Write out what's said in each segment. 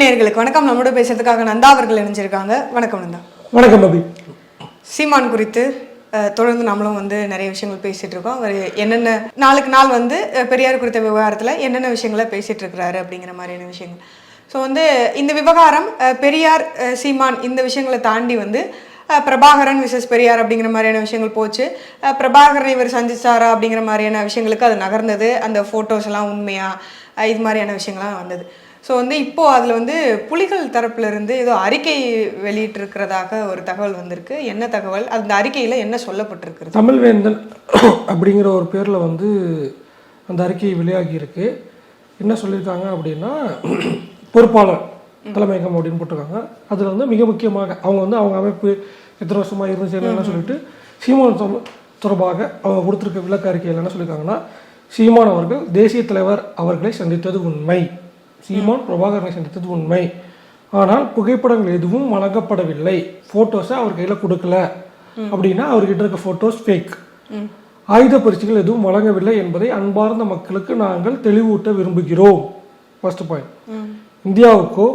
நேர்களுக்கு வணக்கம். நம்மளோட பேசுறதுக்காக நந்தா அவர்கள் இணைஞ்சிருக்காங்க. வணக்கம் நந்தா. வணக்கம் அபி. சீமான் குறித்து தொடர்ந்து நம்மளும் வந்து நிறைய விஷயங்கள் பேசிட்டு இருக்கோம். அவர் என்னென்ன நாளுக்கு நாள் வந்து பெரியார் குறித்த விவகாரத்தில் என்னென்ன விஷயங்களை பேசிட்டு இருக்கிறாரு அப்படிங்கிற மாதிரியான விஷயங்கள். ஸோ வந்து இந்த விவகாரம் பெரியார் சீமான் இந்த விஷயங்களை தாண்டி வந்து பிரபாகரன் விசஸ் பெரியார் அப்படிங்கிற மாதிரியான விஷயங்கள் போச்சு. பிரபாகரன் இவர் சந்திச்சாரா அப்படிங்கிற மாதிரியான விஷயங்களுக்கு அது நகர்ந்தது. அந்த ஃபோட்டோஸ் எல்லாம் உண்மையா? இது மாதிரியான விஷயங்கள்லாம் வந்தது. ஸோ வந்து இப்போ அதில் வந்து புலிகள் தரப்புல இருந்து ஏதோ அறிக்கை வெளியிட்டிருக்கிறதாக ஒரு தகவல் வந்திருக்கு. என்ன தகவல்? அந்த அறிக்கையில் என்ன சொல்லப்பட்டிருக்கிறது? தமிழ்வேந்தன் அப்படிங்கிற ஒரு பேரில் வந்து அந்த அறிக்கை வெளியாகி இருக்கு என்ன சொல்லியிருக்காங்க அப்படின்னா பொறுப்பாளர் தலைமையகம் அப்படின்னு போட்டிருக்காங்க. அதில் வந்து மிக முக்கியமாக அவங்க வந்து அவங்க அமைப்பு எத்தனை வருஷமாக இருந்துச்சு என்னென்ன சொல்லிட்டு சீமான் தொடர்பாக அவங்க கொடுத்துருக்க விளக்க அறிக்கையில் என்ன சொல்லியிருக்காங்கன்னா சீமான் அவர்கள் தேசிய தலைவர் அவர்களை சந்தித்தது உண்மை. சீமான் பிரபாகரனை சந்தித்தது உண்மை. ஆனால் புகைப்படங்கள் எதுவும் வழங்கப்படவில்லை. ஃபோட்டோஸை அவர் கையில் கொடுக்கல. அப்படின்னா அவர்கிட்ட இருக்க ஃபோட்டோஸ் ஃபேக் ஆயுத பரிசுகள் எதுவும் வழங்கவில்லை என்பதை அன்பார்ந்த மக்களுக்கு நாங்கள் தெளிவூட்ட விரும்புகிறோம். ஃபர்ஸ்ட் பாயிண்ட் இந்தியாவுக்கோ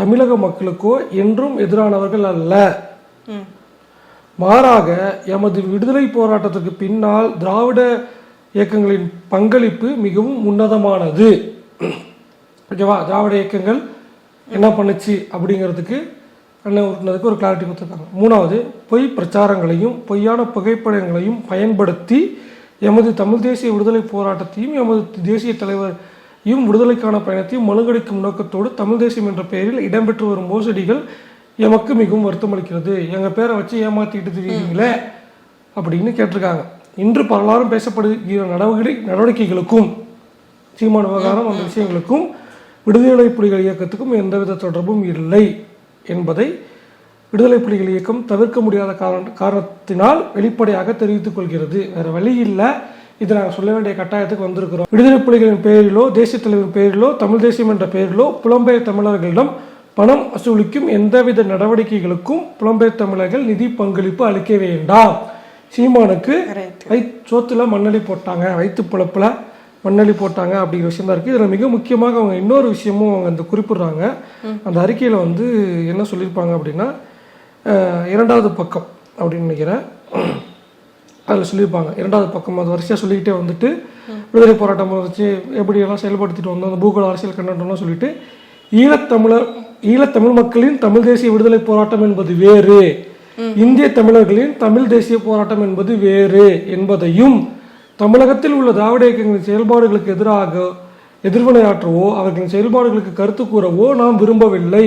தமிழக மக்களுக்கோ என்றும் எதிரானவர்கள் அல்ல. மாறாக எமது விடுதலை போராட்டத்திற்கு பின்னால் திராவிட இயக்கங்களின் பங்களிப்பு மிகவும் உன்னதமானது. ஓகேவா திராவிட இயக்கங்கள் என்ன பண்ணுச்சு அப்படிங்கிறதுக்கு அண்ணன் உறுப்பினருக்கு ஒரு கிளாரிட்டி கொடுத்துருக்காங்க. மூணாவது பொய் பிரச்சாரங்களையும் பொய்யான புகைப்படங்களையும் பயன்படுத்தி எமது தமிழ் தேசிய விடுதலை போராட்டத்தையும் எமது தேசிய தலைவரையும் விடுதலைக்கான பயணத்தையும் மழுங்கடிக்கும் நோக்கத்தோடு தமிழ் தேசியம் என்ற பெயரில் இடம்பெற்று வரும் மோசடிகள் எமக்கு மிகவும் வருத்தமளிக்கிறது எங்கள் பேரை வச்சு ஏமாத்திட்டு தெரியுங்களே அப்படின்னு கேட்டிருக்காங்க. இன்று பலரும் பேசப்படுகிற நடவடிக்கை நடவடிக்கைகளுக்கும் சீமான விவகாரம் அந்த விஷயங்களுக்கும் விடுதலை புலிகள் இயக்கத்துக்கும் எந்தவித தொடர்பும் இல்லை என்பதை விடுதலை புலிகள் இயக்கம் தவிர்க்க முடியாத காரண காரணத்தினால் வெளிப்படையாக தெரிவித்துக் கொள்கிறது. வேற வழி இல்லை. இதை நாங்கள் சொல்ல வேண்டிய கட்டாயத்துக்கு வந்திருக்கிறோம். விடுதலை புலிகளின் பெயரிலோ தேசிய தலைவரின் பெயரிலோ தமிழ் தேசியம் என்ற பெயரிலோ புலம்பெயர் தமிழர்களிடம் பணம் வசூலிக்கும் எந்தவித நடவடிக்கைகளுக்கும் புலம்பெயர் தமிழர்கள் நிதி பங்களிப்பு அளிக்க வேண்டாம். சீமானுக்கு. வை சோத்துல மண்ணலி போட்டாங்க. வயிற்று பிழப்புல. மண்ணலி போட்டாங்க அப்படிங்கிற விஷயம் தான் இருக்குது இதில் மிக முக்கியமாக அவங்க இன்னொரு விஷயமும் அவங்க அந்த குறிப்பிடுறாங்க. அந்த அறிக்கையில் வந்து என்ன சொல்லியிருப்பாங்க அப்படின்னா இரண்டாவது பக்கம் அப்படின்னு நினைக்கிறேன். அதில் சொல்லியிருப்பாங்க. இரண்டாவது பக்கம் அது வரிசையாக சொல்லிக்கிட்டே வந்துட்டு விடுதலை போராட்டம் வச்சு எப்படியெல்லாம் செயல்படுத்திட்டு வந்தோம் அந்த பூகோள அரசியல் கண்ணோட்டம்லாம் சொல்லிட்டு ஈழத்தமிழர் ஈழத்தமிழ் மக்களின் தமிழ் தேசிய விடுதலை போராட்டம் என்பது வேறு. இந்திய தமிழர்களின் தமிழ் தேசிய போராட்டம் என்பது வேறு என்பதையும் தமிழகத்தில் உள்ள திராவிட இயக்கங்களின் செயல்பாடுகளுக்கு எதிராக எதிர்வினையாற்றவோ அவர்களின் செயல்பாடுகளுக்கு கருத்து கூறவோ நாம் விரும்பவில்லை.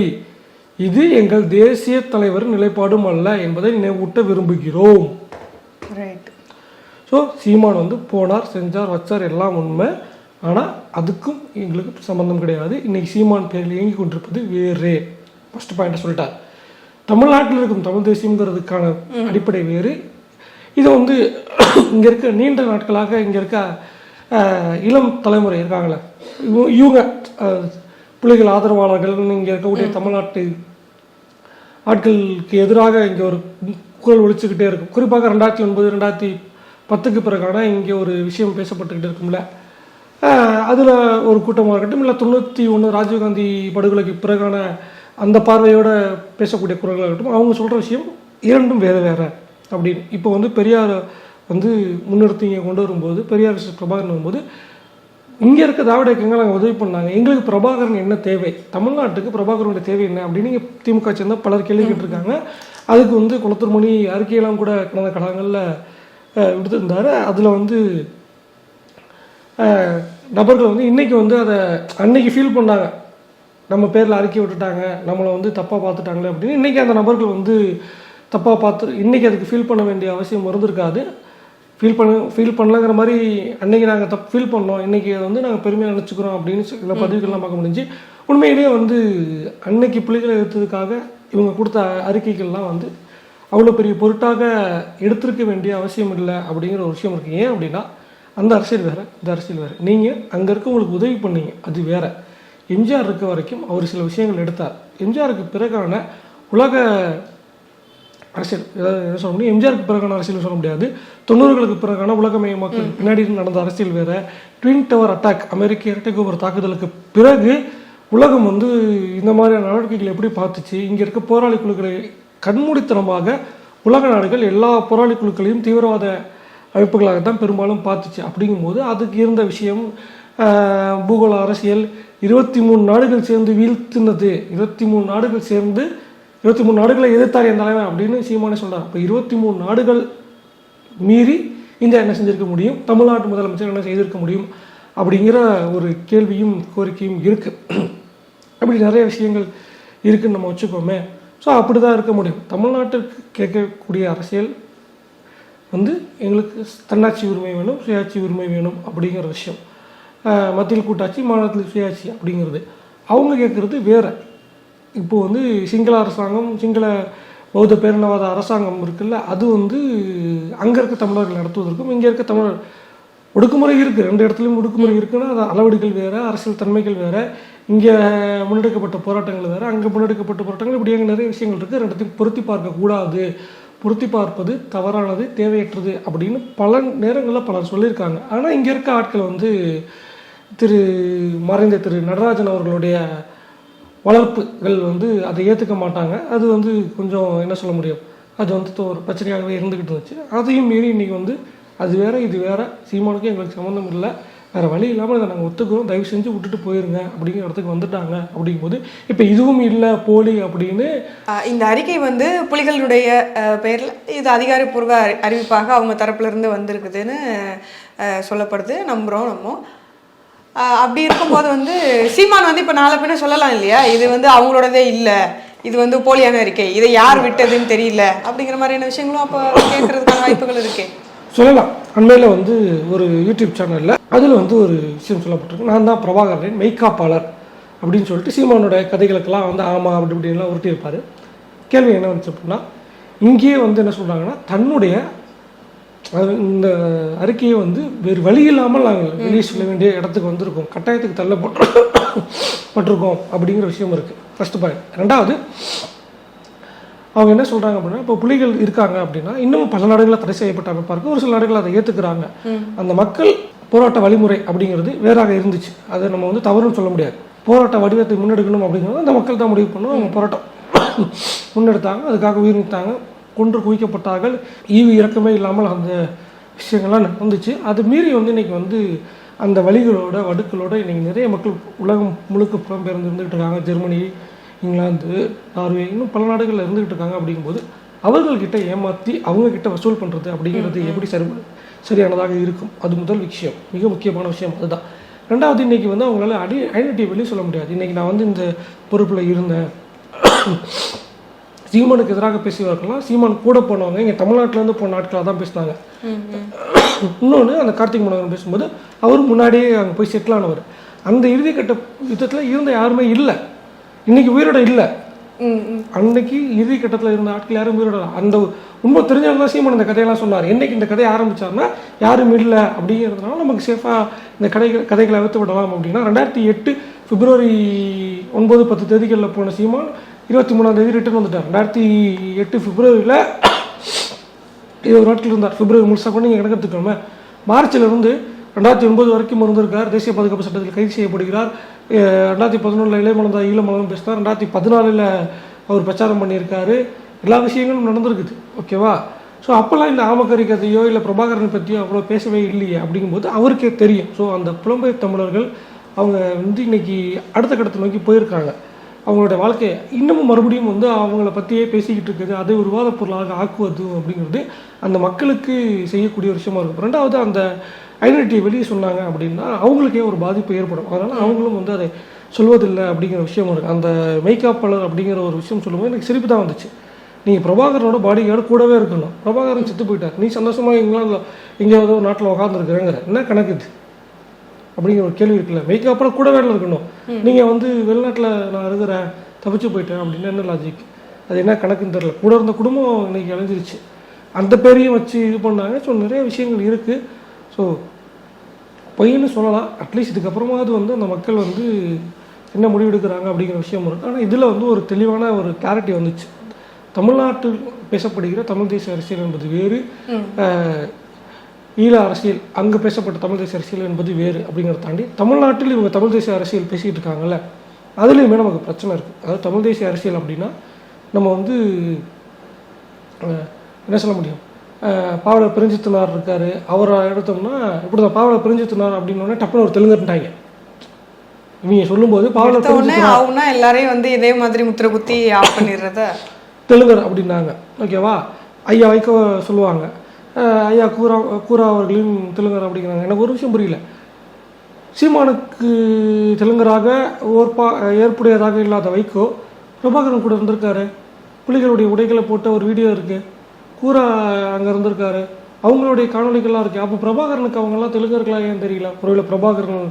இது எங்கள் தேசிய தலைவரின் நிலைப்பாடும் அல்ல என்பதை நினைவூட்ட விரும்புகிறோம். ஸோ சீமான் வந்து போனார் செஞ்சார் வச்சார் எல்லாம் உண்மை. ஆனால் அதுக்கும் எங்களுக்கு சம்மந்தம் கிடையாது. இன்னைக்கு சீமான் பேரில் இயங்கி கொண்டிருப்பது வேறு. ஃபர்ஸ்ட் பாயிண்ட் சொல்லிட்டார். தமிழ்நாட்டில் இருக்கும் தமிழ் தேசியங்கிறதுக்கான அடிப்படை வேறு. இது வந்து இங்கே இருக்க நீண்ட நாட்களாக இங்கே இருக்க இளம் தலைமுறை இருக்காங்களே இவ- இவங்க புலிகள் ஆதரவாளர்கள் இங்கே இருக்கக்கூடிய தமிழ்நாட்டு ஆட்களுக்கு எதிராக இங்கே ஒரு குரல் ஒழிச்சுக்கிட்டே இருக்கும். குறிப்பாக ரெண்டாயிரத்தி ஒன்பது ரெண்டாயிரத்தி பத்துக்கு பிறகான இங்கே ஒரு விஷயம் பேசப்பட்டுக்கிட்டு இருக்கும்ல. அதில் ஒரு கூட்டமாக இருக்கட்டும் இல்லை தொண்ணூற்றி ஒன்று ராஜீவ்காந்தி படுகொலைக்கு பிறகான அந்த பார்வையோட பேசக்கூடிய குரல்களாக இருக்கட்டும் அவங்க சொல்கிற விஷயம் இரண்டும் வேறு வேறு. அப்படின்னு இப்போ வந்து பெரியார் வந்து முன்னிறுத்தி இங்கே கொண்டு வரும்போது பெரியார் பிரபாகரன் வரும்போது இங்கே இருக்க திராவிட இயக்கங்கள் நாங்கள் உதவி பண்ணாங்க. எங்களுக்கு பிரபாகரன் என்ன தேவை? தமிழ்நாட்டுக்கு பிரபாகரனுடைய தேவை என்ன? அப்படின்னு இங்கே திமுக சேர்ந்த பலர் கேள்வி கேட்டிருக்காங்க. அதுக்கு வந்து குளத்தூர் மணி அறிக்கையெல்லாம் கூட கடந்த காலங்களில் விடுத்திருந்தாரு. அதில் வந்து நபர்கள் வந்து இன்னைக்கு வந்து அதை அன்னைக்கு ஃபீல் பண்ணாங்க. நம்ம பேரில் அறிக்கை விட்டுட்டாங்க. நம்மளை வந்து தப்பாக பார்த்துட்டாங்களே அப்படின்னு. இன்னைக்கு அந்த நபர்கள் வந்து தப்பாக பார்த்து இன்னைக்கு அதுக்கு ஃபீல் பண்ண வேண்டிய அவசியம் இருந்திருக்காது ஃபீல் பண்ண ஃபீல் பண்ணலங்கிற மாதிரி அன்னைக்கு நாங்கள் தப்பு ஃபீல் பண்ணோம். இன்னைக்கு அதை வந்து நாங்கள் பெருமையாக நினச்சிக்கிறோம் அப்படின்னு சில பதிவுகள்லாம் பார்க்க முடிஞ்சு உண்மையிலேயே வந்து அன்னைக்கு புலிகளை எடுத்ததுக்காக இவங்க கொடுத்த அறிக்கைகள்லாம் வந்து அவ்வளோ பெரிய பொருட்டாக எடுத்திருக்க வேண்டிய அவசியம் இல்லை அப்படிங்கிற ஒரு விஷயம் இருக்குது ஏன் அப்படின்னா அந்த அரசியல் வேறு இந்த அரசியல் வேறு. நீங்கள் அங்கே இருக்கவங்களுக்கு உதவி பண்ணீங்க அது வேற. எம்ஜிஆர் இருக்க வரைக்கும் அவர் சில விஷயங்கள் எடுத்தார். எம்ஜிஆருக்கு பிறகான உலக அரசியல். ஏதாவது சொல்ல முடியும்? எம்ஜிஆருக்கு பிறகான அரசியல் சொல்ல முடியாது. தொண்ணூறுகளுக்கு பிறகான உலகமயமாக்கல் பின்னாடி நடந்த அரசியல் வேற. ட்வின் டவர் அட்டாக் அமெரிக்க இரட்டை கோபுர தாக்குதலுக்கு பிறகு உலகம் வந்து இந்த மாதிரியான நடவடிக்கைகளை எப்படி பார்த்துச்சு? இங்கே இருக்க போராளி குழுக்களை கண்மூடித்தனமாக உலக நாடுகள் எல்லா போராளி குழுக்களையும் தீவிரவாத அமைப்புகளாக தான் பெரும்பாலும் பார்த்துச்சு. அப்படிங்கும்போது அதுக்கு இருந்த விஷயம் பூகோள அரசியல் இருபத்தி மூணு நாடுகள் சேர்ந்து வீழ்த்தினது. இருபத்தி மூணு நாடுகள் சேர்ந்து இருபத்தி மூணு நாடுகளை எதிர்த்தார் என் தலைவன் அப்படின்னு சீமானே சொல்றார். அப்போ இருபத்தி மூணு நாடுகள் மீறி இந்தியா என்ன செஞ்சிருக்க முடியும்? தமிழ்நாட்டு முதலமைச்சர் என்ன செய்திருக்க முடியும்? அப்படிங்கிற ஒரு கேள்வியும் கோரிக்கையும் இருக்குது அப்படி நிறைய விஷயங்கள் இருக்குன்னு நம்ம வச்சுக்கோமே. ஸோ அப்படி தான் இருக்க முடியும். தமிழ்நாட்டிற்கு கேட்கக்கூடிய அரசியல் வந்து எங்களுக்கு தன்னாட்சி உரிமை வேணும் சுயாட்சி உரிமை வேணும் அப்படிங்கிற விஷயம். மத்தியில் கூட்டாட்சி மாநிலத்தில் சுயாட்சி அப்படிங்கிறது. அவங்க கேட்குறது வேறு. இப்போது வந்து சிங்கள அரசாங்கம் சிங்கள பௌத்த பேரினவாத அரசாங்கம் இருக்குல்ல அது வந்து அங்கே இருக்க தமிழர்கள் நடத்துவதற்கும் இங்கே இருக்க தமிழர் ஒடுக்குமுறை இருக்குது ரெண்டு இடத்துலையும் ஒடுக்குமுறை இருக்குன்னா அது அளவீடுகள் வேறு அரசியல் தன்மைகள் வேறு இங்கே முன்னெடுக்கப்பட்ட போராட்டங்கள் வேறு அங்கே முன்னெடுக்கப்பட்ட போராட்டங்கள் இப்படி அங்கே நிறைய விஷயங்கள் இருக்குது ரெண்டத்தையும் பொருத்தி பார்க்கக்கூடாது பொருத்தி பார்ப்பது தவறானது தேவையற்றது அப்படின்னு பல நேரங்களில் பலர் சொல்லியிருக்காங்க. ஆனால் இங்கே இருக்க ஆட்கள் வந்து திரு மறைந்த திரு நடராஜன் அவர்களுடைய வளர்ப்புகள் வந்து அதை ஏற்றுக்க மாட்டாங்க. அது வந்து கொஞ்சம் என்ன சொல்ல முடியும்? அது வந்து தோ- ஒரு பிரச்சனையாகவே இருந்துக்கிட்டு இருந்துச்சு. அதையும் மீறி இன்றைக்கி வந்து அது வேறு இது வேறு சீமானுக்கும் எங்களுக்கு சம்மந்தம் இல்லை. வேறு வழி இல்லாமல் இதை நாங்கள் ஒத்துக்கிறோம். தயவு செஞ்சு விட்டுட்டு போயிருங்க அப்படிங்கிற இடத்துக்கு வந்துட்டாங்க அப்படிங்கும்போது இப்போ இதுவும் இல்லை போலி அப்படின்னு இந்த அறிக்கை வந்து புலிகளுடைய பெயரில் இது அதிகாரப்பூர்வ அறிவிப்பாக அவங்க தரப்புலேருந்து வந்திருக்குதுன்னு சொல்லப்படுது. நம்புறோம் நம்ம. அப்படி இருக்கும்போது வந்து சீமான் வந்து இப்போ நாளை பின்ன சொல்லலாம் இல்லையா? இது வந்து அவங்களோடதே இல்லை. இது வந்து போலியான அறிக்கை. இதை யார் விட்டதுன்னு தெரியல. அப்படிங்கிற மாதிரியான விஷயங்களும் அப்போ கேட்கறதுக்கான வாய்ப்புகள் இருக்கே. சொல்லலாம். அண்மையில் வந்து ஒரு யூடியூப் சேனலில் அதில் வந்து ஒரு விஷயம் சொல்லப்பட்டிருக்கு. நான் தான் பிரபாகரன் மெய்காப்பாளர் அப்படின்னு சொல்லிட்டு சீமானோட கதைகளுக்கெல்லாம் வந்து ஆமாம் அப்படி இப்படின்லாம் உருட்டியிருப்பார் கேள்வி என்ன வந்துச்சு அப்படின்னா இங்கேயே வந்து என்ன சொல்கிறாங்கன்னா தன்னுடைய அது இந்த அறிக்கையை வந்து வேறு வழி இல்லாமல் நாங்கள் வெளியே சொல்ல வேண்டிய இடத்துக்கு வந்திருக்கோம். கட்டாயத்துக்கு தள்ளப்பட்டு பட்டிருக்கோம் அப்படிங்கிற விஷயம் இருக்குது ஃபர்ஸ்ட் பாயிண்ட் ரெண்டாவது அவங்க என்ன சொல்றாங்க அப்படின்னா இப்போ புலிகள் இருக்காங்க அப்படின்னா இன்னும் பல நாடுகளில் தடை செய்யப்பட்ட அமைப்பாக இருக்கு ஒரு சில நாடுகள் அதை ஏற்றுக்கிறாங்க அந்த மக்கள் போராட்ட வழிமுறை அப்படிங்கிறது வேறாக இருந்துச்சு. அதை நம்ம வந்து தவறுன்னு சொல்ல முடியாது. போராட்ட வடிவத்தை முன்னெடுக்கணும் அப்படிங்கிறது அந்த மக்கள் தான் முடிவு பண்ணணும். அவங்க போராட்டம் முன்னெடுத்தாங்க அதுக்காக உயிர் நீத்தாங்க. கொன்று குவிக்கப்பட்டார்கள். ஈவு இறக்கமே இல்லாமல் அந்த விஷயங்கள்லாம் நடந்துச்சு. அது மீறி வந்து இன்னைக்கு வந்து அந்த வழிகளோட வடுக்களோட இன்னைக்கு நிறைய மக்கள் உலகம் முழுக்க புலம்பெயர்ந்து இருந்துகிட்டு இருக்காங்க. ஜெர்மனி இங்கிலாந்து நார்வே இன்னும் பல நாடுகளில் இருந்துகிட்டு இருக்காங்க அப்படிங்கும்போது அவர்கள்கிட்ட ஏமாற்றி அவங்க கிட்ட வசூல் பண்ணுறது அப்படிங்கிறது எப்படி சரி சரியானதாக இருக்கும்? அது முதல் விஷயம். மிக முக்கியமான விஷயம் அதுதான். ரெண்டாவது இன்னைக்கு வந்து அவங்களால அடி ஐடென்டிட்டி வெளியே சொல்ல முடியாது. இன்னைக்கு நான் வந்து இந்த பொறுப்பில் இருந்தேன். சீமானுக்கு எதிராக பேசியவர்கள்லாம் சீமான் கூட போனவங்க இங்கே தமிழ்நாட்டிலேருந்து போன நாட்களாக தான் பேசினாங்க. இன்னொன்று அந்த கார்த்திக் மனோகரன் பேசும்போது அவர் முன்னாடியே அங்கே போய் செட்டில் ஆனவர். அந்த இறுதிக்கட்ட யுத்தத்தில் இருந்த யாருமே இல்லை. இன்னைக்கு உயிரோட இல்லை. அன்னைக்கு இறுதி கட்டத்தில் இருந்த ஆட்கள் யாரும் உயிரோட. அந்த உண்மை தெரிஞ்சவங்க தான் சீமான் இந்த கதையெல்லாம் சொன்னார். என்னைக்கு இந்த கதையை ஆரம்பிச்சாருன்னா யாரும் இல்லை அப்படிங்கிறதுனால நமக்கு சேஃபாக இந்த கதைகள் கதைகளை அவுத்து விடலாம் அப்படின்னா ரெண்டாயிரத்தி எட்டு பிப்ரவரி ஒன்பது பத்து தேதிகளில் போன சீமான் இருபத்தி மூணாந்தேதி ரிட்டர்ன் வந்துட்டார். ரெண்டாயிரத்தி எட்டு பிப்ரவரியில் இருபது நாட்கள் இருந்தார். பிப்ரவரி முழுசாக கூட நீங்கள் கணக்கெடுத்துக்கோமே மார்ச்ல ரெண்டாயிரத்தி ஒன்பது வரைக்கும் இருந்திருக்கார். தேசிய பாதுகாப்பு சட்டத்தில் கைது செய்யப்படுகிறார். ரெண்டாயிரத்தி பதினொன்றில் இளையமலந்தா ஈழமலம் பேசினார். ரெண்டாயிரத்தி பதினாலில் அவர் பிரச்சாரம் பண்ணியிருக்காரு. எல்லா விஷயங்களும் நடந்திருக்குது. ஓகேவா? ஸோ அப்போல்லாம் இந்த ஆமக்கரி கதையோ இல்லை பிரபாகரனை பற்றியோ அவ்வளோ பேசவே இல்லையே அப்படிங்கும்போது அவருக்கே தெரியும். ஸோ அந்த புலம்பெயர் தமிழர்கள் அவங்க வந்து இன்னைக்கு அடுத்த கட்டத்தை நோக்கி போயிருக்காங்க. அவங்களோட வாழ்க்கையை இன்னமும் மறுபடியும் வந்து அவங்கள பற்றியே பேசிக்கிட்டு இருக்கிறது அதை ஒரு வாத பொருளாக ஆக்குவது அப்படிங்கிறது அந்த மக்களுக்கு செய்யக்கூடிய ஒரு விஷயமா இருக்கும். ரெண்டாவது அந்த ஐடென்டிட்டியை வெளியே சொன்னாங்க அப்படின்னா அவங்களுக்கே ஒரு பாதிப்பு ஏற்படும். அதனால் அவங்களும் வந்து அதை சொல்வதில்லை அப்படிங்கிற விஷயம் இருக்குது அந்த மெய்காப்பாளர் அப்படிங்கிற ஒரு விஷயம் சொல்லும்போது எனக்கு சிரிப்பு தான் வந்துச்சு. நீங்கள் பிரபாகரனோட பாடி கார்டு கூடவே இருக்கணும். பிரபாகரன் செத்து போயிட்டார். நீ சந்தோஷமாக இங்கிலாந்தில் எங்கேயாவது ஒரு நாட்டில் உட்காந்துருக்குறேங்கிற என்ன கணக்கு இது? அப்படிங்கிற ஒரு கேள்வி இருக்குல்ல. மெய்க்கு அப்புறம் கூட வேலை இருக்கணும். நீங்கள் வந்து வெளிநாட்டில் நான் இருக்கிறேன் தப்பிச்சு போயிட்டேன் அப்படின்னு என்ன லாஜிக் அது என்ன கணக்குன்னு தெரியல. கூட இருந்த குடும்பம் இன்னைக்கு அழிஞ்சிருச்சு. அந்த பேரையும் வச்சு இது பண்ணாங்க. ஸோ நிறைய விஷயங்கள் இருக்குது ஸோ பொய்ன்னு சொல்லலாம். அட்லீஸ்ட் இதுக்கப்புறமாவது வந்து அந்த மக்கள் வந்து என்ன முடிவெடுக்கிறாங்க அப்படிங்கிற விஷயம் இருக்குது ஆனால் இதில் வந்து ஒரு தெளிவான ஒரு கிளாரிட்டி வந்துச்சு. தமிழ்நாட்டில் பேசப்படுகிற தமிழ் தேசிய அரசியல் என்பது வேறு. ஈழ அரசியல் அங்கே பேசப்பட்ட தமிழ் தேசிய அரசியல் என்பது வேறு அப்படிங்கிறத தாண்டி தமிழ்நாட்டில் இவங்க தமிழ் தேசிய அரசியல் பேசிகிட்டு இருக்காங்கல்ல அதுலேயுமே நமக்கு பிரச்சனை இருக்குது அதாவது தமிழ் தேசிய அரசியல் அப்படின்னா நம்ம வந்து என்ன சொல்ல முடியும்? பாவலர் பிரிஞ்சித்தனார் இருக்காரு. அவரை எடுத்தோம்னா இப்படி தான் பாவலர் பிரிஞ்சித்தனார் அப்படின்னோடனே டப்புனு ஒரு தெலுங்குட்டாங்க இவங்க சொல்லும்போது பாவலர் பிரிஞ்சித்தனார். எல்லாரையும் வந்து இதே மாதிரி முத்திர குத்தி ஆஃப் பண்ணிடுறத? தெலுங்கர் அப்படின்னாங்க. ஓகேவா? ஐயா வைக்க சொல்லுவாங்க. ஐயா கூரா கூரா அவர்களையும் தெலுங்கர் அப்படிங்கிறாங்க எனக்கு ஒரு விஷயம் புரியல. சீமானுக்கு தெலுங்கராக ஓர்பா ஏற்புடையதாக இல்லாத வைகோ பிரபாகரன் கூட இருந்திருக்காரு. புலிகளுடைய உடைகளை போட்ட ஒரு வீடியோ இருக்குது கூரா அங்கே இருந்திருக்காரு. அவங்களுடைய காணொலிகள்லாம் இருக்குது அப்போ பிரபாகரனுக்கு அவங்கெல்லாம் தெலுங்கர்களாக ஏன் தெரியல? ஒருவேளை பிரபாகரன்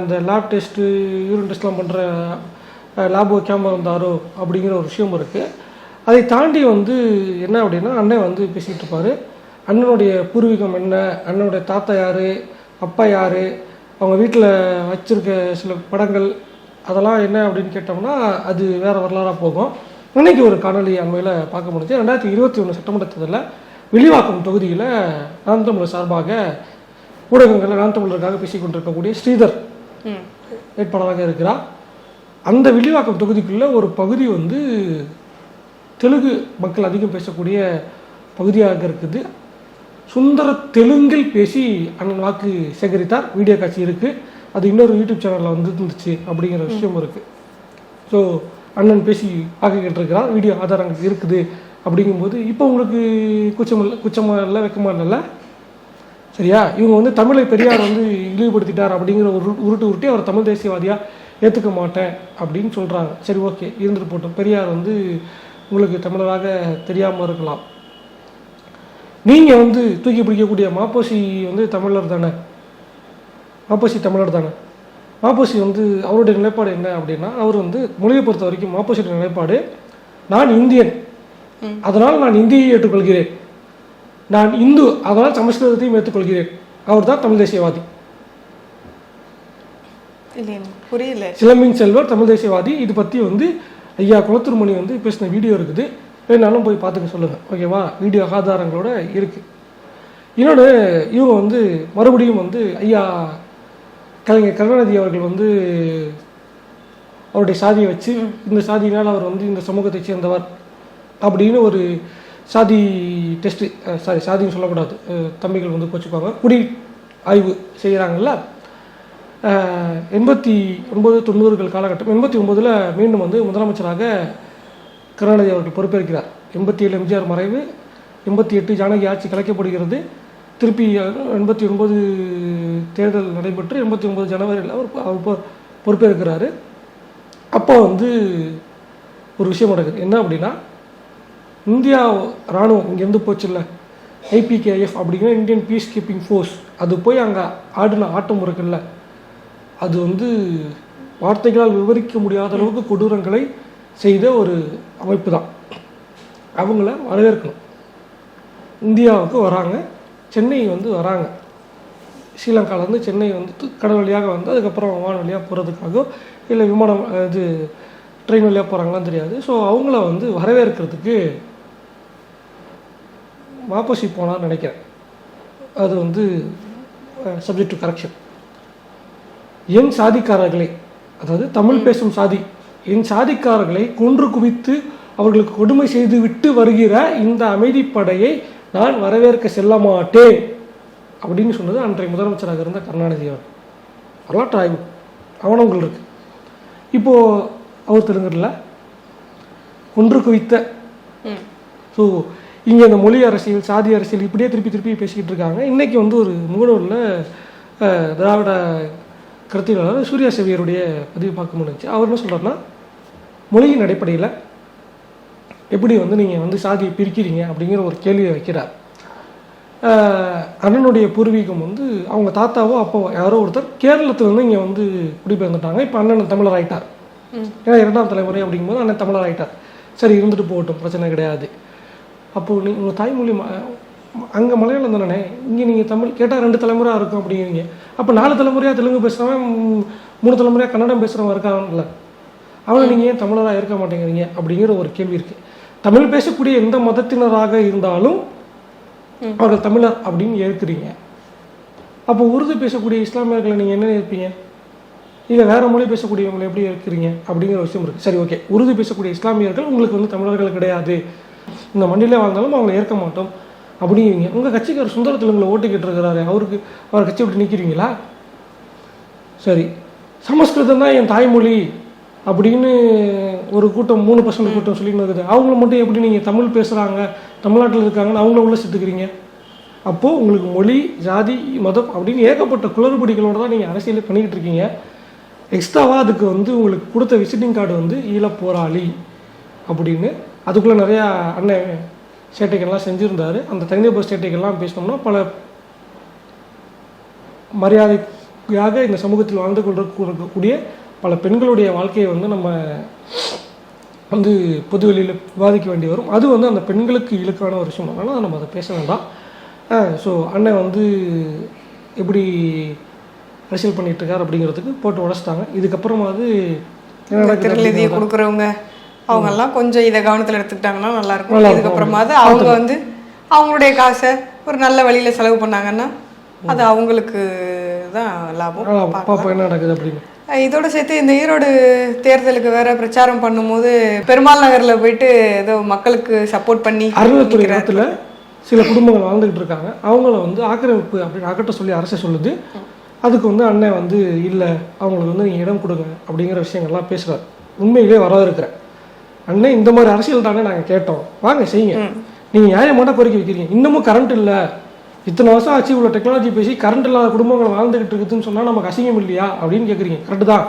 அந்த லேப் டெஸ்ட்டு யூரின் டெஸ்ட்லாம் பண்ணுற லேபோ கேமரா இருந்தாரோ அப்படிங்கிற ஒரு விஷயம் இருக்குது அதை தாண்டி வந்து என்ன அப்படின்னா அண்ணன் வந்து பேசிகிட்டு இருப்பார். அண்ணனுடைய பூர்வீகம் என்ன? அண்ணனுடைய தாத்தா யார்? அப்பா யார்? அவங்க வீட்டில் வச்சிருக்க சில படங்கள் அதெல்லாம் என்ன அப்படின்னு கேட்டோம்னா அது வேறு வரலாறாக போகும். இன்னைக்கு ஒரு காணொளி அண்மையில் பார்க்க முடிஞ்சு ரெண்டாயிரத்தி இருபத்தி ஒன்று சட்டமன்ற தேர்தலில் வில்லிவாக்கம் தொகுதியில் நாம் தமிழர் சார்பாக ஊடகங்களில் நாம் தமிழருக்காக பேசிக் கொண்டிருக்கக்கூடிய ஸ்ரீதர் வேட்பாளராக இருக்கிறார். அந்த வில்லிவாக்கம் தொகுதிக்குள்ள ஒரு பகுதி வந்து தெலுங்கு மக்கள் அதிகம் பேசக்கூடிய பகுதியாக இருக்குது. சுந்தர தெலுங்கில் பேசி அண்ணன் வாக்கு சேகரித்தார். வீடியோ காட்சி இருக்குது அது இன்னொரு யூடியூப் சேனலில் வந்து இருந்துச்சு அப்படிங்கிற விஷயம் இருக்குது ஸோ அண்ணன் பேசி வாக்கு கேட்டிருக்கிறார் வீடியோ ஆதாரங்கள் இருக்குது அப்படிங்கும்போது இப்போ உங்களுக்கு குச்சம் இல்லை குச்சமா இல்லை வெக்கமா இல்லைல்ல சரியா? இவங்க வந்து தமிழை பெரியார் வந்து இழிவுபடுத்திட்டார் அப்படிங்கிற ஒரு உரு- உருட்டு உருட்டி அவர் தமிழ் தேசியவாதியாக ஏற்றுக்க மாட்டேன் அப்படின்னு சொல்கிறாங்க சரி ஓகே. இருந்துட்டு போட்டோம். பெரியார் வந்து உங்களுக்கு தமிழராக தெரியாமல் இருக்கலாம். நீங்கள் வந்து தூக்கி பிடிக்கக்கூடிய மாப்போசி வந்து தமிழர் தானே? மாப்போசி தமிழர் தானே? மாப்போசி வந்து அவருடைய நிலைப்பாடு என்ன அப்படின்னா அவர் வந்து மொழியை பொறுத்த வரைக்கும் மாப்போசியோட நிலைப்பாடு நான் இந்தியன். அதனால் நான் இந்தியை ஏற்றுக்கொள்கிறேன். நான் இந்து அதனால் சமஸ்கிருதத்தையும் ஏற்றுக்கொள்கிறேன். அவர் தான் தமிழ் தேசியவாதி. புரியல. சிலம்பின் செல்வர் தமிழ் தேசியவாதி. இது பற்றி வந்து ஐயா குளத்திருமணி வந்து பேசின வீடியோ இருக்குது. வேணாலும் போய் பார்த்துக்க சொல்லுங்கள் ஓகேவா? வீடியோ ஆதாரங்களோட இருக்குது இன்னொன்று இவங்க வந்து மறுபடியும் வந்து ஐயா கலைஞர் கருணாநிதி அவர்கள் வந்து அவருடைய சாதியை வச்சு இந்த சாதியினால் அவர் வந்து இந்த சமூகத்தை சேர்ந்தவர் அப்படின்னு ஒரு சாதி டெஸ்ட்டு சாரி சாதின்னு சொல்லக்கூடாது. தம்பிகள் வந்து கோச்சுப்பாங்க குடி ஆய்வு செய்கிறாங்கல்ல எண்பத்தி ஒன்பது தொண்ணூறுகள் காலகட்டம். எண்பத்தி ஒன்பதில் மீண்டும் வந்து முதலமைச்சராக கருணாநிதி அவர்கள் பொறுப்பேற்கிறார். எண்பத்தி ஏழு எம்ஜிஆர் மறைவு எண்பத்தி எட்டு ஜானகி ஆட்சி கலைக்கப்படுகிறது. திருப்பி எண்பத்தி ஒன்பது தேர்தல் நடைபெற்று எண்பத்தி ஒன்பது ஜனவரியில் அவர் அவர் பொறுப்பேற்கிறாரு. அப்போ வந்து ஒரு விஷயம் நடக்குது. என்ன அப்படின்னா இந்தியா இராணுவம் இங்கேருந்து போச்சுல்ல. ஐபிகேஎஃப் அப்படிங்கிற இந்தியன் பீஸ் கீப்பிங் ஃபோர்ஸ் அது போய் அங்கே ஆடின ஆட்டம் இருக்குல்ல. அது வந்து வார்த்தைகளால் விவரிக்க முடியாத அளவுக்கு கொடூரங்களை செய்த ஒரு அமைப்பு தான் அவங்கள வரவேற்கணும். இந்தியாவுக்கு வராங்க. சென்னை வந்து வராங்க. ஸ்ரீலங்காவிலேருந்து சென்னை வந்து கடல் வழியாக வந்து அதுக்கப்புறம் விமான வழியாக போகிறதுக்காக இல்லை விமானம் இது ட்ரெயின் வழியாக போகிறாங்களான்னு தெரியாது. ஸோ அவங்கள வந்து வரவேற்கிறதுக்கு வாபசி போனான்னு நினைக்கிறேன். அது வந்து சப்ஜெக்ட் டு கரெக்ஷன் என் சாதிக்காரர்களே அதாவது தமிழ் பேசும் சாதி என் சாதிக்காரர்களை கொன்று குவித்து அவர்களுக்கு கொடுமை செய்து விட்டு வருகிற இந்த அமைதிப்படையை நான் வரவேற்க செல்ல மாட்டேன் அப்படின்னு சொன்னது அன்றைய முதலமைச்சராக இருந்த கருணாநிதி அவர் வரலாற்று ஆய்வு ஆவணங்கள் இருக்கு. இப்போ அவர் தெலுங்குல கொன்று குவித்த ஸோ இங்கே இந்த மொழி அரசியல் சாதி அரசியல் இப்படியே திருப்பி திருப்பி பேசிக்கிட்டு இருக்காங்க. இன்னைக்கு வந்து ஒரு முகநூலில் திராவிட கருத்தியலாளர் சூர்யா செவியருடைய பதிவு பார்க்க முடிஞ்சுச்சு அவர் என்ன சொல்றாருன்னா மொழியின் அடிப்படையில் எப்படி வந்து நீங்கள் வந்து சாதியை பிரிக்கிறீங்க அப்படிங்கிற ஒரு கேள்வியை வைக்கிறார். அண்ணனுடைய பூர்வீகம் வந்து அவங்க தாத்தாவோ அப்பாவோ யாரோ ஒருத்தர் கேரளத்துலேருந்து இங்கே வந்து குடிபெயர்ந்துட்டாங்க. இப்போ அண்ணன் தமிழர் ஆயிட்டார். ஏன்னா இரண்டாம் தலைமுறை அப்படிங்கும்போது அண்ணன் தமிழர் ஆயிட்டார். சரி இருந்துட்டு போகட்டும் பிரச்சனை கிடையாது. அப்போது நீ உங்கள் தாய்மொழி அங்கே மலையாளம் தானே? இங்கே நீங்கள் தமிழ் கேட்டால் ரெண்டு தலைமுறையாக இருக்கும் அப்படிங்கிறீங்க. அப்போ நாலு தலைமுறையாக தெலுங்கு பேசுகிறவன் மூணு தலைமுறையாக கன்னடம் பேசுகிறவன் இருக்கான்ல. அவனை நீங்கள் ஏன் தமிழராக இருக்க மாட்டேங்கிறீங்க? அப்படிங்கிற ஒரு கேள்வி இருக்குது தமிழ் பேசக்கூடிய எந்த மதத்தினராக இருந்தாலும் அவர்கள் தமிழர் அப்படின்னு ஏற்கிறீங்க. அப்போ உருது பேசக்கூடிய இஸ்லாமியர்களை நீங்கள் என்ன ஏற்பீங்க இல்லை வேற மொழி பேசக்கூடியவங்களை எப்படி இருக்கிறீங்க அப்படிங்கிற விஷயம் இருக்குது சரி ஓகே. உருது பேசக்கூடிய இஸ்லாமியர்கள் உங்களுக்கு வந்து தமிழர்கள் கிடையாது. இந்த மண்ணிலே வாழ்ந்தாலும் அவங்களை ஏற்க மாட்டோம் அப்படிங்கிறீங்க. உங்கள் கட்சிக்காரர் சுந்தரத்தில் உங்களை ஓட்டுக்கிட்டு இருக்கிறாரு அவருக்கு அவர் கட்சி விட்டு நிற்கிறீங்களா சரி. சமஸ்கிருதம் தான் என் தாய்மொழி. அப்படின்னு ஒரு கூட்டம் மூணு பர்சன்ட் கூட்டம் சொல்லிட்டு இருக்குது. அவங்கள மட்டும் எப்படி நீங்கள் தமிழ் பேசுகிறாங்க தமிழ்நாட்டில் இருக்காங்கன்னு அவங்கள உள்ள சேர்த்துக்கிறீங்க? அப்போது உங்களுக்கு மொழி ஜாதி மதம் அப்படின்னு ஏகப்பட்ட குளறுபடிகளோடு தான் நீங்கள் அரசியல் பண்ணிக்கிட்டு இருக்கீங்க. எக்ஸ்ட்ராவாக அதுக்கு வந்து உங்களுக்கு கொடுத்த விசிட்டிங் கார்டு வந்து ஈழப் போராளி அப்படின்னு அதுக்குள்ளே நிறையா அண்ணன் சேட்டைகள்லாம் செஞ்சுருந்தாரு. அந்த தனிநபர் சேட்டைகள்லாம் பேசினோம்னா பல மரியாதையாக இந்த சமூகத்தில் வாழ்ந்து கொண்டிருக்கக்கூடிய பல பெண்களுடைய வாழ்க்கையை வந்து நம்ம வந்து பொதுவெளியில் விவாதிக்க வேண்டி வரும். அது வந்து அந்த பெண்களுக்கு இழுக்கான ஒரு விஷயம். அதனால் நம்ம அதை பேச வேண்டாம். ஸோ அண்ணன் வந்து எப்படி அரசியல் பண்ணிட்டு இருக்கார் அப்படிங்கிறதுக்கு போட்டு உடச்சிட்டாங்க. இதுக்கப்புறமாவது திருநிதியை கொடுக்குறவங்க அவங்க எல்லாம் கொஞ்சம் இதை கவனத்தில் எடுத்துக்கிட்டாங்கன்னா நல்லா நல்லா இருக்கும். இருக்கும். இதுக்கப்புறமாவது அவங்க வந்து அவங்களுடைய காசை ஒரு நல்ல வழியில செலவு பண்ணாங்கன்னா அது அவங்களுக்கு தான் லாபம். ஆ, பாப்போம் என்ன நடக்குது அப்படின்னு இதோட சேர்த்து இந்த ஈரோடு தேர்தலுக்கு வேற பிரச்சாரம் பண்ணும்போது பெருமாள் நகர்ல போயிட்டு ஏதோ மக்களுக்கு சப்போர்ட் பண்ணி அறநிலைத்துறை இடத்துல சில குடும்பங்கள் வாழ்ந்துகிட்டு இருக்காங்க. அவங்கள வந்து ஆக்கிரமிப்பு அப்படின்னு அகட்ட சொல்லி அரசு சொல்லுது. அதுக்கு வந்து அண்ணன் வந்து இல்லை அவங்களுக்கு வந்து நீங்கள் இடம் கொடுங்க அப்படிங்கிற விஷயங்கள்லாம் பேசுகிறார் உண்மையிலே வரவிருக்கிறேன் அண்ணன் இந்த மாதிரி அரசியல் தானே நாங்கள் கேட்டோம். வாங்க செய்யுங்க. நீங்கள் நியாயமான கோரிக்கை வைக்கிறீங்க. இன்னமும் கரண்ட் இல்லை. இத்தனை வருஷம் ஆச்சு இவ்வளோ டெக்னாலஜி பேசி கரண்ட் இல்லாத குடும்பங்கள் வாழ்ந்துகிட்டு இருக்குதுன்னு சொன்னால் நமக்கு அசிங்கம் இல்லையா அப்படின்னு கேட்குறீங்க கரெக்டு தான்.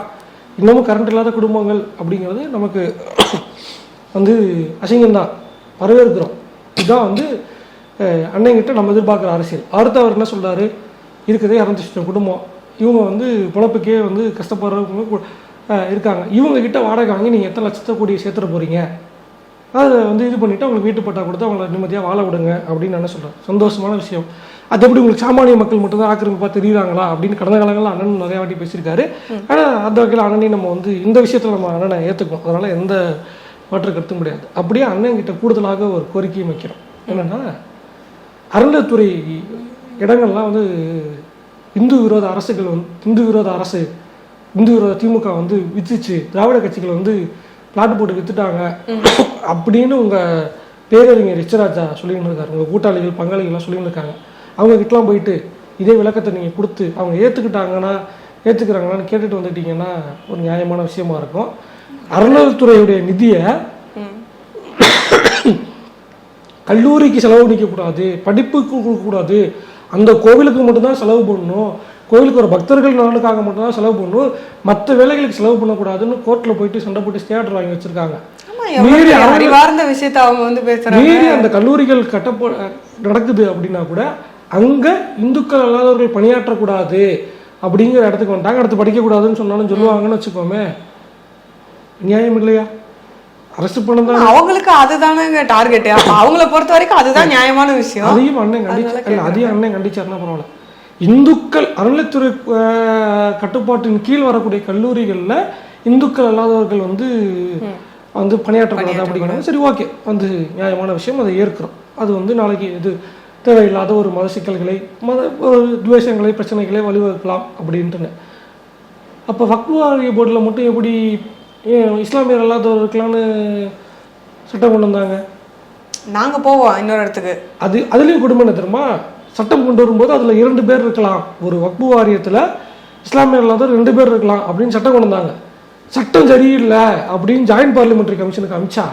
இன்னமும் கரண்ட் இல்லாத குடும்பங்கள் அப்படிங்கிறது நமக்கு வந்து அசிங்கம்தான் வரவேற்கிறோம். இதுதான் வந்து அன்னைங்கிட்ட நம்ம எதிர்பார்க்குற அரசியல். அடுத்து அவர் என்ன சொல்கிறார் இருக்கிறதே இரநூத்தி லட்சம் குடும்பம். இவங்க வந்து பொழப்புக்கே வந்து கஷ்டப்படுறவங்க இருக்காங்க. இவங்க கிட்ட வாடகை வாங்கி நீங்கள் எத்தனை லட்சத்தை கூடிய சேர்த்துட போகிறீங்க அதை வந்து இது பண்ணிவிட்டு அவங்களுக்கு வீட்டு பட்டா கொடுத்து அவங்கள நிம்மதியாக வாழ விடுங்க அப்படின்னு என்ன சொல்கிறேன் சந்தோஷமான விஷயம். அது எப்படி உங்களுக்கு சாமானிய மக்கள் மட்டும்தான் ஆக்கிரமிப்பாக தெரியுறாங்களா அப்படின்னு கடந்த காலங்களில் அண்ணன் நிறைய வாட்டி பேசியிருக்காரு. ஆனால் அந்த வகையில் அண்ணனையும் நம்ம வந்து இந்த விஷயத்தில் நம்ம அண்ணனை ஏற்றுக்குவோம் அதனால் எந்த மாற்று கருத்தும் முடியாது. அப்படியே அண்ணன் கிட்ட கூடுதலாக ஒரு கோரிக்கையும் வைக்கிறோம். என்னென்னா அறநிலைத்துறை இடங்கள்லாம் வந்து இந்து விரோத அரசுகள் வந்து இந்து விரோத அரசு இந்து விரோத திமுக வந்து வித்துச்சு திராவிட கட்சிகள் வந்து பிளாட் போட்டு வித்துட்டாங்க. அப்படின்னு உங்க பேரறிஞர் ரிச்சராஜா சொல்லின்னு இருக்காரு உங்க கூட்டாளிகள் பங்காளிகள்லாம் சொல்லின்னு இருக்காங்க அவங்க கிட்டலாம் போயிட்டு இதே விளக்கத்தை நீங்க கொடுத்து அவங்க ஏத்துக்கிட்டாங்கன்னா ஏத்துக்கிறாங்களான்னு கேட்டுட்டு வந்துட்டீங்கன்னா ஒரு நியாயமான விஷயமா இருக்கும். அறநிலைத்துறையுடைய நிதியை கல்லூரிக்கு செலவழிக்க கூடாது படிப்புக்கு கொடுக்கக்கூடாது. அந்த கோவிலுக்கு மட்டும்தான் செலவு பண்ணணும். கோவிலுக்கு ஒரு பக்தர்கள் நலனுக்காக மட்டும்தான் செலவு பண்ணணும். மற்ற வேலைகளுக்கு செலவு பண்ணக்கூடாதுன்னு கோர்ட்டில் போயிட்டு சண்டை போட்டு ஸ்டே ஆர்டர் வாங்கி வச்சிருக்காங்க. பெரிய அறிவார்ந்த விஷயத்த அவங்க வந்து பேசுறாங்க. மீறி அந்த கல்லூரிகள் கட்டப்போ நடக்குது அப்படின்னா கூட அங்க இந்துக்கள் அல்லாதவர்கள் பணியாற்றக்கூடாது அப்படிங்கிற இடத்துக்கு வந்துட்டாங்க. அடுத்து படிக்கக்கூடாதுன்னு சொன்னாலும் சொல்லுவாங்கன்னு வச்சுக்கோமே. நியாயம் இல்லையா? அரசு பணம் தான். அவங்களுக்கு அதுதானங்க டார்கெட் அவங்கள பொறுத்த வரைக்கும் அதுதான் நியாயமான விஷயம். அதையும் அண்ணன் கண்டிச்சு அதையும் அண்ணன் கண்டிச்சாருன்னா பரவாயில்ல. இந்துக்கள் அறநிலைத்துறை கட்டுப்பாட்டின் கீழ் வரக்கூடிய கல்லூரிகள்ல இந்துக்கள் அல்லாதவர்கள் வந்து வந்து பணியாற்றக்கூடாது அப்படிங்கிறாங்க சரி ஓகே. வந்து நியாயமான விஷயம் அதை ஏற்கிறோம். அது வந்து நாளைக்கு இது தேவையில்லாத ஒரு மத சிக்கல்களை மத ஒரு துவேஷங்களை பிரச்சனைகளை வழிவகுக்கலாம் அப்படின்ட்டுங்க அப்போ வக்ஃபு வாரிய போர்டில் மட்டும் எப்படி இஸ்லாமியர் அல்லாதவர்களுக்கெல்லாம்னு சட்டம் கொண்டு வந்தாங்க? நாங்க போவோம் இன்னொரு இடத்துக்கு. அது அதுலேயும் கொடுமை என்ன தெரியுமா? சட்டம் கொண்டு வரும்போது அதில் இரண்டு பேர் இருக்கலாம். ஒரு வக்பு வாரியத்தில் இஸ்லாமியர் இல்லாத ரெண்டு பேர் இருக்கலாம் அப்படின்னு சட்டம் கொண்டு வந்தாங்க. சட்டம் சரியில்லை அப்படின்னு ஜாயின்ட் பார்லிமெண்ட்ரி கமிஷனுக்கு அமிச்சா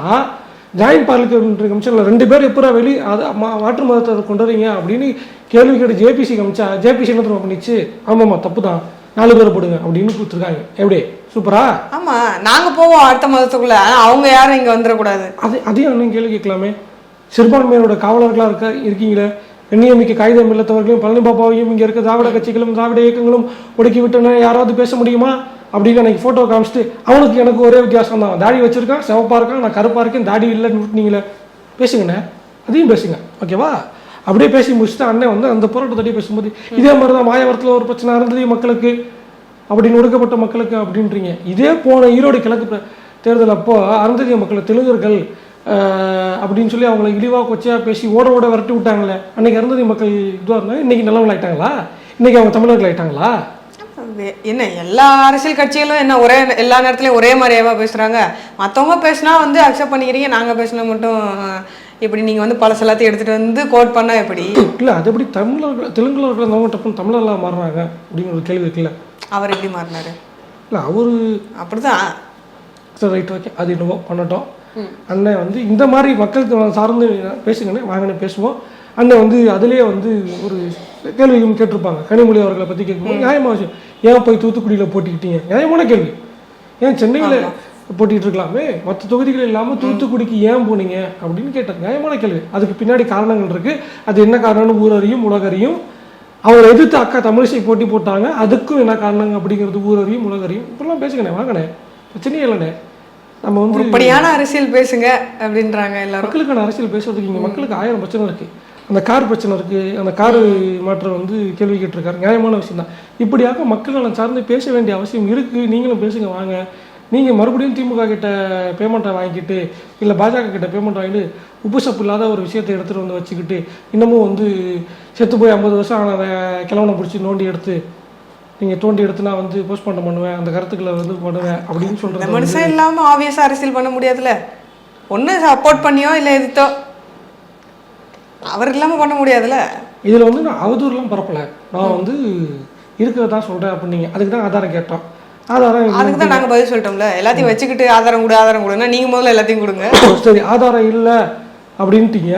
ஜாயின்ட் பார்லிமெண்ட்ரி கமிஷனில் ரெண்டு பேர் எப்போ வெளி அது மாற்று மதத்தை கொண்டு வரீங்க அப்படின்னு கேள்வி கேட்டு ஜேபிசி அமிச்சா ஜேபிசி என்ன பண்ணிச்சு? ஆமாம்மா தப்பு தான் நாலு பேரை போடுங்க அப்படின்னு கொடுத்துருக்காங்க. எப்படி? சூப்பரா? ஆமா நாங்க போவோம் அடுத்த மதத்துக்குள்ள. அவங்க யாரும் இங்க வந்துடக்கூடாது. அது அதையும் அண்ணன் கேள்வி கேட்கலாமே. சிறுபான்மையினரோட காவலர்களாக இருக்க இருக்கீங்களே? எண்ணியமிக்க காகிதம் இல்லத்தவர்களையும் பழனி பாபாவையும் இங்கே இருக்க திராவிட கட்சிகளும் திராவிட இயக்கங்களும் ஒடுக்கிவிட்டன யாராவது பேச முடியுமா? அப்படின்னு அன்னைக்கு ஃபோட்டோ காமிச்சிட்டு அவனுக்கு எனக்கு ஒரே வித்தியாசம் தான் தாடி வச்சிருக்கான் சிவப்பா இருக்கான் நான் கருப்பா இருக்கேன் தாடி இல்லைன்னு விட்டுனீங்களே பேசுங்கண்ணே. அதையும் பேசுங்க ஓகேவா அப்படியே பேசி முடிச்சுட்டு அண்ணன் வந்து அந்த போராட்டத்தடி பேசும்போது இதே மாதிரி தான் மாயவரத்தில் ஒரு பிரச்சனை இருந்தது மக்களுக்கு அப்படின்னு ஒடுக்கப்பட்ட மக்களுக்கு அப்படின்றீங்க. இதே போன ஈரோடு கிழக்கு தேர்தல் அப்போ அருந்ததிய மக்களை தெலுங்கர்கள் அப்படின்னு சொல்லி அவங்கள இழிவாக கொச்சையாக பேசி ஓட ஓட விரட்டி விட்டாங்களே. அன்னைக்கு அருந்ததி மக்கள் இதுவாக இருந்தாங்க இன்னைக்கு நல்லவங்க ஆயிட்டாங்களா? இன்னைக்கு அவங்க தமிழர்கள் ஆயிட்டாங்களா? வே- என்ன எல்லா அரசியல் கட்சிகளும் என்ன ஒரே எல்லா நேரத்துலயும் ஒரே மாதிரியாவா பேசுறாங்க? மத்தவங்க பேசினா வந்து அக்செப்ட் பண்ணிக்கிறீங்க நாங்க பேசினா மட்டும் இப்படி நீங்க வந்து பழச எல்லாத்தையும் எடுத்துட்டு வந்து கோட் பண்ணா எப்படி? இல்லை அது எப்படி தமிழர்கள் தெலுங்குல இருக்கிறவங்க டப்புன்னு தமிழெல்லாம் மாறுறாங்க? அப்படின்னு ஒரு கேள்வி இருக்குல்ல. அவர் எப்படி மாறினாரு? இல்லை அவரு அப்படிதான். சரி ரைட் ஓகே அது என்னமோ பண்ணட்டும். அண்ணன் வந்து இந்த மாதிரி மக்களுக்கு சார்ந்து பேசுங்கண்ணே வாங்கண்ணே பேசுவோம். அண்ணன் வந்து அதுலேயே வந்து ஒரு கேள்வியும் கேட்டிருப்பாங்க. கனிமொழி அவர்களை பற்றி கேட்கும்போது நியாயமான விஷயம். ஏன் போய் தூத்துக்குடியில் போட்டிக்கிட்டீங்க? நியாயமான கேள்வி. ஏன் சென்னையில் போட்டிட்டு இருக்கலாமே? மற்ற தொகுதிகள் இல்லாமல் தூத்துக்குடிக்கு ஏன் போனீங்க? அப்படின்னு கேட்டார் நியாயமான கேள்வி. அதுக்கு பின்னாடி காரணங்கள் இருக்கு. அது என்ன காரணம்னு ஊரறியும் உலகறியும். அவரை எதிர்த்து அக்கா தமிழிசை போட்டி போட்டாங்க. அதுக்கும் என்ன காரணங்க அப்படிங்கிறது ஊரறியும் உலகறியும். இப்பெல்லாம் பேசுங்கண்ணே வாங்கண்ணே. பிரச்சனையே இல்லைண்ணே. நம்ம வந்து உருப்படியான அரசியல் பேசுங்க அப்படின்றாங்க எல்லாரும். மக்களுக்கான அரசியல் பேசுறதுக்கு இங்கே மக்களுக்கு ஆயிரம் பிரச்சனை இருக்கு. அந்த கார் பிரச்சனை இருக்கு. அந்த கார் மாற்றம் வந்து கேள்வி கேட்டிருக்காரு. நியாயமான விஷயம் தான் இப்படியாக மக்கள் நலன் சார்ந்து பேச வேண்டிய அவசியம் இருக்கு. நீங்களும் பேசுங்க வாங்க. நீங்கள் மறுபடியும் திமுக கிட்ட பேமெண்ட்டை வாங்கிக்கிட்டு இல்லை பாஜக கிட்ட பேமெண்ட் வாங்கிட்டு உப்பு சப்பு இல்லாத ஒரு விஷயத்தை எடுத்துகிட்டு வந்து வச்சுக்கிட்டு இன்னமும் வந்து செத்து போய் ஐம்பது வருஷம் ஆன கிழவனை பிடிச்சி நோண்டி எடுத்து நீங்கள் தோண்டி எடுத்து நான் வந்து போஸ்ட்மார்ட்டம் பண்ணுவேன் அந்த கருத்துக்களை வந்து பண்ணுவேன் அப்படின்னு இந்த சொல்கிறது மனுஷன் இல்லாம ஆப்வியஸா அரசியல் பண்ண முடியாதுல்ல. ஒண்ணு சப்போர்ட் பண்ணியோ இல்ல எதிர்த்தோ அவர் இல்லாம பண்ண முடியாதுல்ல. இதில் வந்து நான் அவதூறுலாம் பரப்பல. நான் வந்து இருக்கிறதா சொல்கிறேன் அப்படின்னீங்க அதுக்கு தான் ஆதாரம் கேட்டோம். ஆதாரம். அதுக்கு தான் நாங்க பதில் சொல்லிட்டோம்ல. எல்லாத்தையும் வச்சுக்கிட்டு ஆதாரம் கொடு ஆதாரம் கொடுன்னா நீங்க முதல்ல எல்லாத்தையும் கொடுங்க. சரி ஆதாரம் இல்லை அப்படின்ட்டீங்க.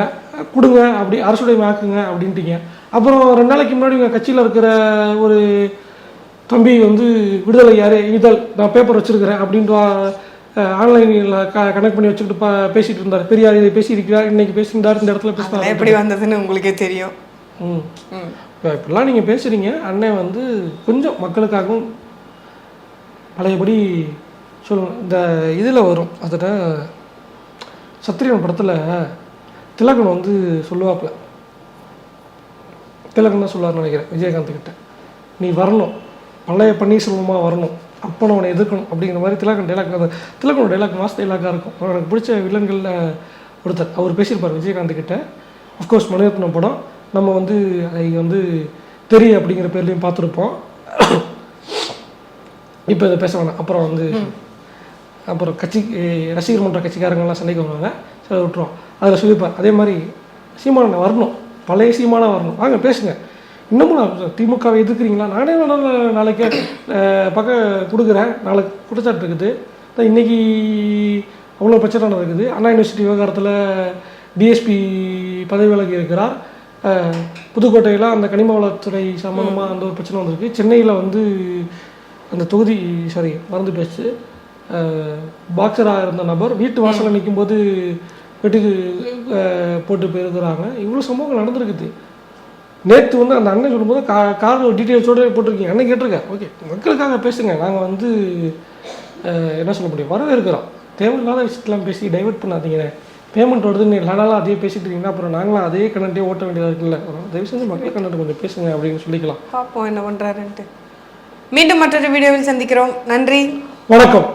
கொடுங்க அப்படி அரசுடைய ஆக்குங்க அப்படின்ட்டீங்க. அப்புறம் ரெண்டு நாளைக்கு முன்னாடி உங்கள் கட்சியில் இருக்கிற ஒரு தம்பி வந்து விடுதலை யாரு இதழ் நான் பேப்பர் வச்சிருக்கிறேன் அப்படின்ட்டு ஆன்லைனில் க கனெக்ட் பண்ணி வச்சுக்கிட்டு பா பேசிட்டு இருந்தார். பெரியார் இதை பேசியிருக்கிறார் இன்னைக்கு பேசியிருந்தார் இந்த இடத்துல பேசினார். எப்படி வந்ததுன்னு உங்களுக்கே தெரியும். ம். ம். இப்போ இப்படிலாம் நீங்கள் பேசுகிறீங்க அண்ணன் வந்து கொஞ்சம் மக்களுக்காகவும் பழையபடி சொல்லுங்க. இந்த இதில் வரும் அதில் சத்திரியன் படத்தில் திலகன் வந்து சொல்லுவாப்புல. திலகன் தான் சொல்லுவார்னு நினைக்கிறேன் விஜயகாந்த் கிட்ட. நீ வரணும். பழைய பன்னீர்செல்வமாக வரணும். அப்போ அவனை எதிர்க்கணும் அப்படிங்கிற மாதிரி திலகன் டைலாக் அந்த திலகனோட டைலாக் மாஸ் டைலாக்காக இருக்கும். எனக்கு பிடிச்ச வில்லன்களில் ஒருத்தர். அவர் பேசியிருப்பார் விஜயகாந்த் கிட்ட. அஃப்கோர்ஸ் மணிரத்னம் படம். நம்ம வந்து அதை வந்து தெரி அப்படிங்கிற பேர்லையும் பார்த்துருப்போம். இப்போ இதை பேச வேணாம். அப்புறம் வந்து அப்புறம் கட்சி ரசிகர் மன்ற கட்சிக்காரங்கெல்லாம் சண்டைக்கு வருவாங்க. அதை விட்டுருவோம் அதில் சொல்லியிருப்பார். அதே மாதிரி சீமான வரணும். பழைய சீமானா வரணும். வாங்க பேசுங்க. இன்னமும் நான் திமுகவை எதிர்க்கிறீங்களா? நானே வேணாலும் நாளைக்கு பக்கம் கொடுக்குறேன். நாளைக்கு குற்றச்சாட்டு இருக்குது. அதான் இன்னைக்கு அவ்வளோ பிரச்சனை நடக்குது. அண்ணா யூனிவர்சிட்டி விவகாரத்தில் டிஎஸ்பி பதவி விலகி இருக்கிறார். புதுக்கோட்டையில் அந்த கனிம வளத்துறை சம்மந்தமாக அந்த ஒரு பிரச்சனை வந்திருக்கு. சென்னையில் வந்து அந்த தொகுதி சாரி மறந்து பேச்சு பாக்ஸராக இருந்த நபர் வீட்டு வாசலில் நிக்கும்போது வெட்டுக்கு போட்டு போயிருக்கிறாங்க. இவ்வளோ சம்பவங்கள் நடந்திருக்குது. நேற்று வந்து அந்த அண்ணன் சொல்லும்போது கா கார் டீட்டெயில்ஸோடு போட்டிருக்கீங்க. அண்ணன் கேட்டிருக்கேன் ஓகே மக்களுக்காக பேசுங்க. நாங்கள் வந்து என்ன சொல்ல முடியும்? வரவேற்கிறோம். தேவையில்லாத விஷயத்தெல்லாம் பேசி டைவர்ட் பண்ணாதீங்க. பேமெண்ட் வருதுன்னு நாளாக அதே பேசிட்டு இருக்கீங்கன்னா அப்புறம் நாங்களும் அதே கண்டென்ட்டே ஓட்ட வேண்டியதாக இருக்குல்ல. தயவு செஞ்சு மக்கள் கண்டென்ட் கொஞ்சம் பேசுங்க அப்படின்னு சொல்லிக்கலாம். பார்ப்போம் என்ன பண்றாருன்ட்டு. மீண்டும் மற்றொரு வீடியோவில் சந்திக்கிறோம். நன்றி. வணக்கம்.